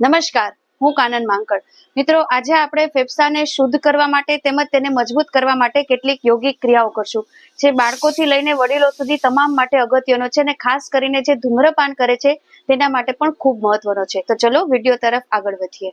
નમસ્કાર, હું કાનન માંકડ. મિત્રો, આજે આપણે ફેફસાને શુદ્ધ કરવા માટે તેમજ તેને મજબૂત કરવા માટે કેટલીક યોગિક ક્રિયાઓ કરશું. જે બાળકોથી લઈને વડીલો સુધી તમામ માટે અગત્યનો છે અને ખાસ કરીને જે ધૂમ્રપાન કરે છે, તેના માટે પણ ખૂબ મહત્વનો છે. તો ચલો વીડિયો તરફ આગળ વધીએ.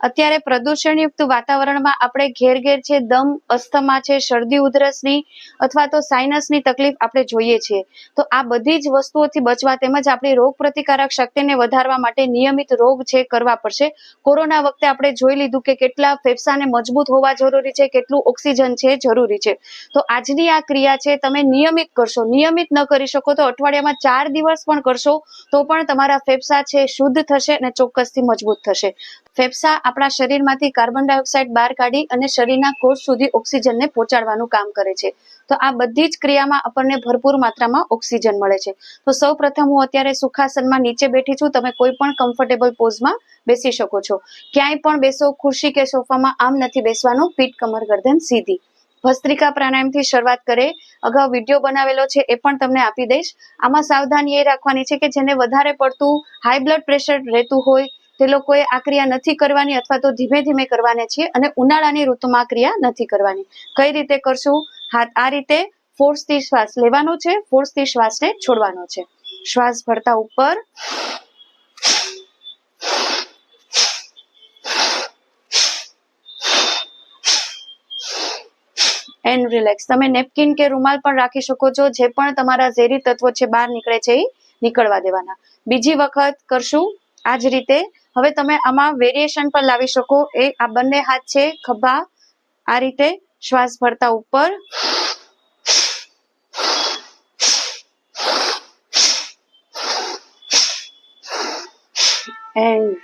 અત્યારે પ્રદૂષણયુક્ત વાતાવરણમાં આપણે ઘેર ઘેર છે, દમ, અસ્થમા છે, શરદી, ઉધરસની અથવા તો સાઇનસની તકલીફ આપણે જોઈએ છીએ તો આ બધી જ વસ્તુઓથી બચવા તેમજ આપણી રોગ પ્રતિકારક શક્તિને વધારવા માટે નિયમિત રોગ છે, કરવા પડશે. કોરોના વખતે આપણે જોઈ લીધું કે કેટલા ફેફસાને મજબૂત હોવા જરૂરી છે, કેટલું ઓક્સિજન છે, જરૂરી છે. તો આજની આ ક્રિયા છે, તમે નિયમિત કરશો. નિયમિત ન કરી શકો તો અઠવાડિયામાં ચાર દિવસ પણ કરશો તો પણ તમારા ફેફસા છે, શુદ્ધ થશે અને ચોક્કસથી મજબૂત થશે. ફેફસા આપણા શરીરમાંથી કાર્બન ડાયોક્સાઇડ બહાર કાઢી અને શરીરના કોષ સુધી ઓક્સિજનને પહોંચાડવાનું કામ કરે છે. તો આ બધી જ ક્રિયામાં આપણને ભરપૂર માત્રામાં ઓક્સિજન મળે છે. તો સૌ હું અત્યારે સુખાસનમાં નીચે બેઠી છું. તમે કોઈ પણ કમ્ફર્ટેબલ પોઝમાં બેસી શકો છો. ક્યાંય પણ બેસો, ખુરશી કે સોફામાં આમ નથી બેસવાનું. પીઠ કમર ગરદન સીધી. ભસ્ત્રિકા પ્રાણાયામથી શરૂઆત કરે. અગાઉ વીડિયો બનાવેલો છે એ પણ તમને આપી દઈશ. આમાં સાવધાની એ રાખવાની છે કે જેને વધારે પડતું હાઈ બ્લડ પ્રેશર રહેતું હોય તે લોકોએ આ ક્રિયા નથી કરવાની અથવા તો ધીમે ધીમે કરવાની છે અને ઉનાળાની ઋતુમાં ક્રિયા નથી કરવાની. કઈ રીતે કરશું? હાથ આ રીતે ફોર્સથી શ્વાસ લેવાનો છે, ફોર્સથી શ્વાસને છોડવાનો છે. શ્વાસ ભરતા ઉપર એન્ડ રિલેક્સ તમે નેપકિન કે રૂમાલ પણ રાખી શકો છો, જે પણ તમારા ઝેરી તત્વો છે, બહાર નીકળે છે, એ નીકળવા દેવાના. બીજી વખત કરશું, આ જ રીતે હવે તમે આમાં વેરિએશન પર લાવી શકો. એ આ બંને હાથ છે, ખભા આ રીતે શ્વાસ ભરતા ઉપર. એન્ડ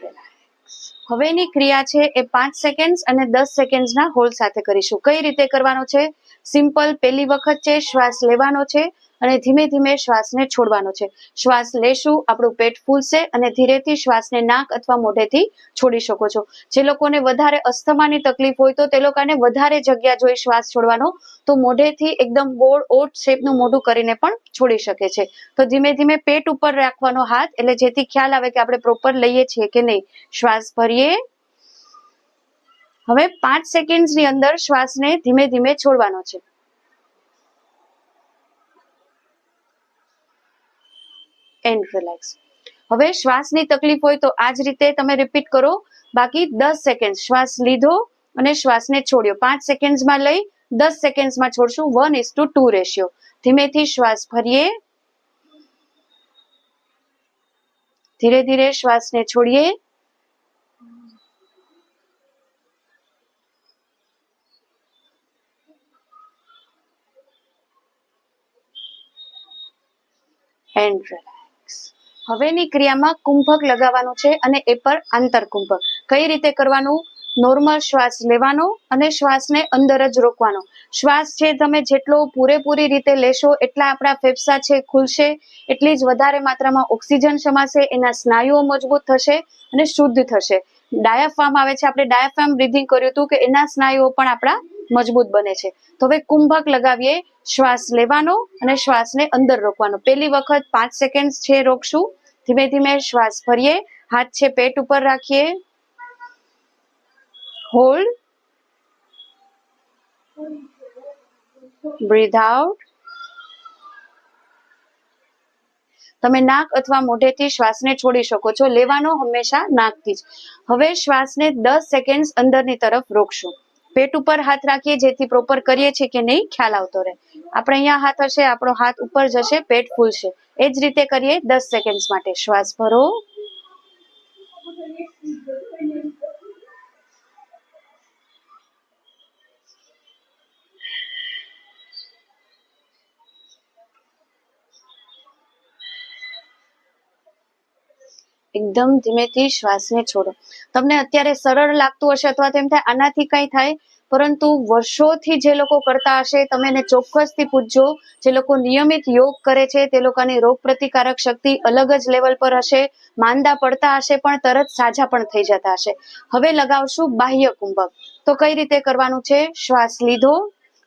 હવેની ક્રિયા છે, એ પાંચ સેકન્ડ અને દસ સેકન્ડના હોલ્ડ સાથે કરીશું. કઈ રીતે કરવાનો છે? સિમ્પલ પહેલી વખત છે, શ્વાસ લેવાનો છે. અને ધીમે ધીમે શ્વાસને છોડવાનો છે. શ્વાસ લેશું, આપણું પેટ ફૂલશે અને ધીરેથી શ્વાસને નાક અથવા મોઢેથી છોડી શકો છો. જે લોકોને વધારે અસ્થમાની તકલીફ હોય તો તે લોકોને વધારે જગ્યા જોઈ શ્વાસ છોડવાનો, તો મોઢેથી એકદમ ગોળ ઓટ શેપનું મોઢું કરીને પણ છોડી શકે છે. તો ધીમે ધીમે પેટ ઉપર રાખવાનો હાથ, એટલે જેથી ખ્યાલ આવે કે આપણે પ્રોપર લઈએ છીએ કે નહીં. શ્વાસ ભરીએ. હવે પાંચ સેકન્ડની અંદર શ્વાસને ધીમે ધીમે છોડવાનો છે. એન્ડ રિલેક્સ હવે શ્વાસની તકલીફ હોય તો આ જ રીતે તમે રિપીટ કરો. બાકી દસ સેકન્ડ શ્વાસ લીધો અને શ્વાસને છોડ્યો. પાંચ સેકન્ડમાં લઈ દસ સેકન્ડમાં છોડશું. One is to two ratio ધીમેથી શ્વાસ ભરીએ. ધીરે ધીરે શ્વાસને છોડીએ. એન્ડ રિલેક્સ હવેની ક્રિયામાં કુંભક લગાવવાનું છે અને એ પર આંતર કુંભક કઈ રીતે કરવાનું? નોર્મલ શ્વાસ લેવાનો અને શ્વાસને અંદર જ રોકવાનો. શ્વાસ છે તમે જેટલો પૂરેપૂરી રીતે લેશો, એટલા આપણા ફેફસા છે, ખુલશે. એટલી જ વધારે માત્રામાં ઓક્સિજન સમાશે, એના સ્નાયુઓ મજબૂત થશે અને શુદ્ધ થશે. ડાયાફાર્મ આવે છે, આપણે ડાયાફાર્મ બ્રિધિંગ કર્યું હતું કે એના સ્નાયુઓ પણ આપણા મજબૂત બને છે. તો હવે કુંભક લગાવીએ, શ્વાસ લેવાનો અને શ્વાસને અંદર રોકવાનો. પહેલી વખત પાંચ સેકન્ડ છે રોકશું. ધીમે ધીમે શ્વાસ ભરીએ. હાથ છે પેટ ઉપર રાખીએ. હોલ્ડ બ્રીથ આઉટ તમે નાક અથવા મોઢેથી શ્વાસને છોડી શકો છો. લેવાનો હંમેશા નાકથી જ. હવે શ્વાસને દસ સેકન્ડ અંદરની તરફ રોકશું. પેટ ઉપર હાથ રાખીએ જેથી પ્રોપર કરીએ છીએ કે નહીં, ખ્યાલ આવતો રહે. આપણે અહીંયા હાથ હશે, આપણો હાથ ઉપર જશે, પેટ ફૂલશે એ જ રીતે કરીએ દસ સેકન્ડ માટે. શ્વાસ ભરો. એકદમ ધીમેથી શ્વાસને છોડો. તમને અત્યારે સરળ લાગતું હશે અથવા તેમ થાય, આનાથી કંઈ થાય, પરંતુ વર્ષોથી જે લોકો કરતા હશે, તમે એને ચોક્કસથી પૂછજો. જે લોકો નિયમિત યોગ કરે છે, તે લોકોની રોગ પ્રતિકારક શક્તિ અલગ જ લેવલ પર હશે. માંદા પડતા હશે પણ તરત સાજા પણ થઈ જતા હશે. હવે લગાવશું બાહ્ય કુંભક. તો કઈ રીતે કરવાનું છે? શ્વાસ લીધો.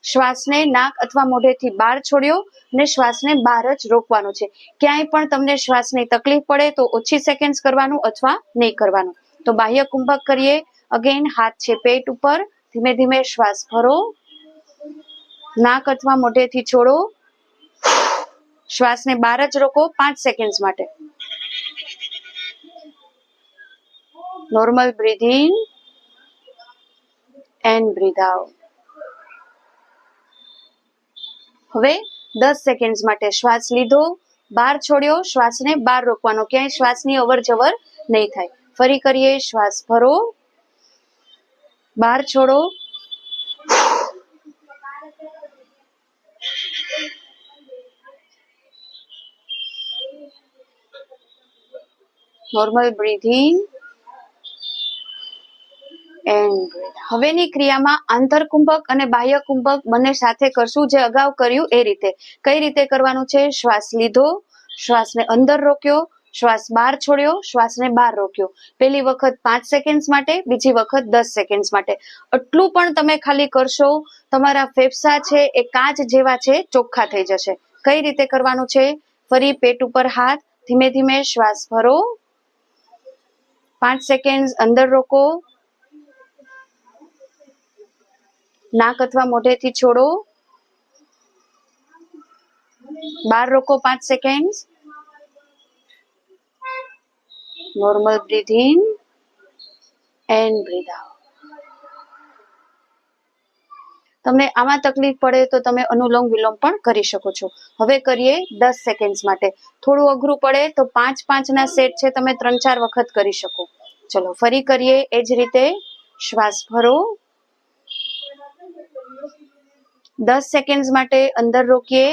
શ્વાસને નાક અથવા મોઢેથી બહાર છોડ્યો અને શ્વાસને બહાર જ રોકવાનો છે. ક્યાંય પણ તમને શ્વાસની તકલીફ પડે તો ઓછી સેકન્ડ કરવાનું અથવા નહીં કરવાનું. તો બાહ્ય કુંભક કરીએ. અગેન હાથ છે પેટ ઉપર. ધીમે ધીમે શ્વાસ ભરો. નાક અથવા મોઢેથી છોડો. શ્વાસને બહાર જ રોકો પાંચ સેકન્ડ માટે. Normal breathing and breathe out હવે દસ સેકન્ડ માટે શ્વાસ લીધો બહાર છોડ્યો, શ્વાસને બહાર રોકવાનો. ક્યાંય શ્વાસની અવર જવર નહીં થાય. ફરી કરીએ, શ્વાસ ભરો. બહાર છોડો. નોર્મલ બ્રીથિંગ એન્ડ હવેની ક્રિયામાં આંતર કુંભક અને બાહ્ય કુંભક બંને સાથે કરશું જે અગાઉ કર્યું એ રીતે. કઈ રીતે કરવાનું છે? શ્વાસ લીધો, શ્વાસને અંદર રોક્યો, શ્વાસ બહાર છોડ્યો, શ્વાસને બહાર રોક્યો. પહેલી વખત પાંચ સેકન્ડ માટે, બીજી વખત દસ સેકન્ડ માટે. આટલું પણ તમે ખાલી કરશો, તમારા ફેફસા છે એ કાચ જેવા છે, ચોખ્ખા થઈ જશે. કઈ રીતે કરવાનું છે? ફરી પેટ ઉપર હાથ, ધીમે ધીમે શ્વાસ ભરો. પાંચ સેકન્ડ અંદર રોકો. નાક અથવા મોઢેથી છોડો. બાર રોકો પાંચ second. Normal breathing and breathe out તમને આમાં તકલીફ પડે તો તમે અનુલોમ વિલોમ પણ કરી શકો છો. હવે કરીએ દસ સેકન્ડ માટે. થોડું અઘરું પડે તો પાંચ પાંચ ના સેટ છે, તમે ત્રણ ચાર વખત કરી શકો. ચલો, ફરી કરીએ. એ જ રીતે શ્વાસ ભરો. દસ સેકન્ડ માટે અંદર રોકીએ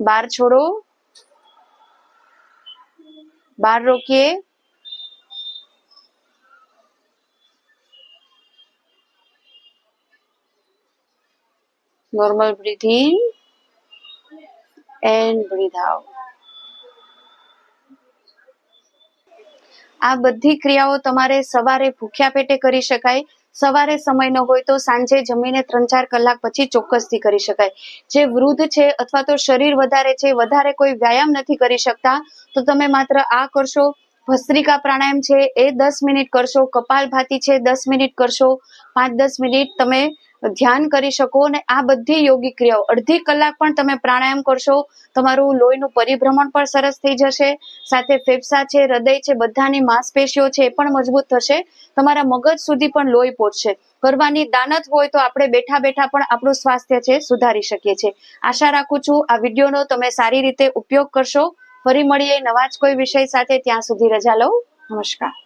બહાર છોડો બહાર રોકીએ normal breathing and breathe out આ બધી ક્રિયાઓ તમારે સવારે ભૂખ્યા પેટે કરી શકાય, સવારે સમય ન હોય તો સાંજે જમીને ત્રણ ચાર કલાક પછી ચોક્કસથી કરી શકાય. જે વૃદ્ધ છે અથવા તો શરીર વધારે છે, વધારે કોઈ વ્યાયામ નથી કરી શકતા, તો તમે માત્ર આ કરશો. ભસ્ત્રિકા પ્રાણાયામ છે એ દસ મિનિટ કરશો, કપાલભાતી છે દસ મિનિટ કરશો. પાંચ દસ મિનિટ તમે ધ્યાન કરી શકો અને આ બધી યોગી ક્રિયાઓ. અડધી કલાક પણ તમે પ્રાણાયામ કરશો, તમારું લોહીનું પરિભ્રમણ પણ સરસ થઈ જશે, સાથે ફેફસા છે, હૃદય છે, બધાની માંસપેશીઓ છે એ પણ મજબૂત થશે, તમારા મગજ સુધી પણ લોહી પહોંચશે. કરવાની દાનત હોય તો આપણે બેઠા બેઠા પણ આપણું સ્વાસ્થ્ય છે સુધારી શકીએ છીએ. આશા રાખું છું આ વિડીયોનો તમે સારી રીતે ઉપયોગ કરશો. ફરી મળીએ નવા જ કોઈ વિષય સાથે, ત્યાં સુધી રજા લઉં. નમસ્કાર.